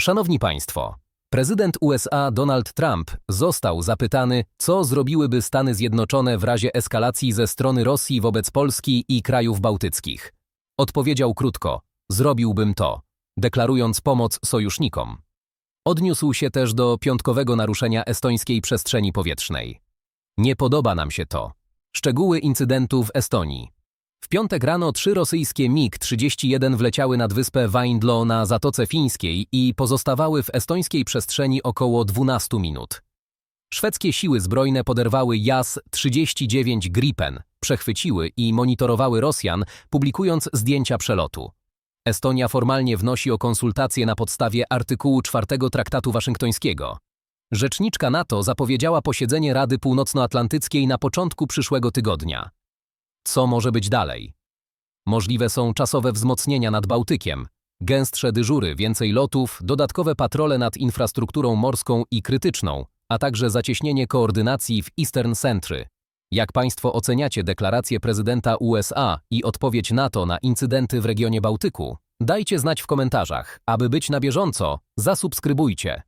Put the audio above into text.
Szanowni Państwo, prezydent USA Donald Trump został zapytany, co zrobiłyby Stany Zjednoczone w razie eskalacji ze strony Rosji wobec Polski i krajów bałtyckich. Odpowiedział krótko: Zrobiłbym to, deklarując pomoc sojusznikom. Odniósł się też do piątkowego naruszenia estońskiej przestrzeni powietrznej. Nie podoba nam się to. Szczegóły incydentu w Estonii. W piątek rano trzy rosyjskie MiG-31 wleciały nad wyspę Weindlo na Zatoce Fińskiej i pozostawały w estońskiej przestrzeni około 12 minut. Szwedzkie siły zbrojne poderwały JAS-39 Gripen, przechwyciły i monitorowały Rosjan, publikując zdjęcia przelotu. Estonia formalnie wnosi o konsultacje na podstawie artykułu 4 Traktatu Waszyngtońskiego. Rzeczniczka NATO zapowiedziała posiedzenie Rady Północnoatlantyckiej na początku przyszłego tygodnia. Co może być dalej? Możliwe są czasowe wzmocnienia nad Bałtykiem, gęstsze dyżury, więcej lotów, dodatkowe patrole nad infrastrukturą morską i krytyczną, a także zacieśnienie koordynacji w Eastern Sentry. Jak Państwo oceniacie deklarację prezydenta USA i odpowiedź NATO na incydenty w regionie Bałtyku? Dajcie znać w komentarzach. Aby być na bieżąco, zasubskrybujcie.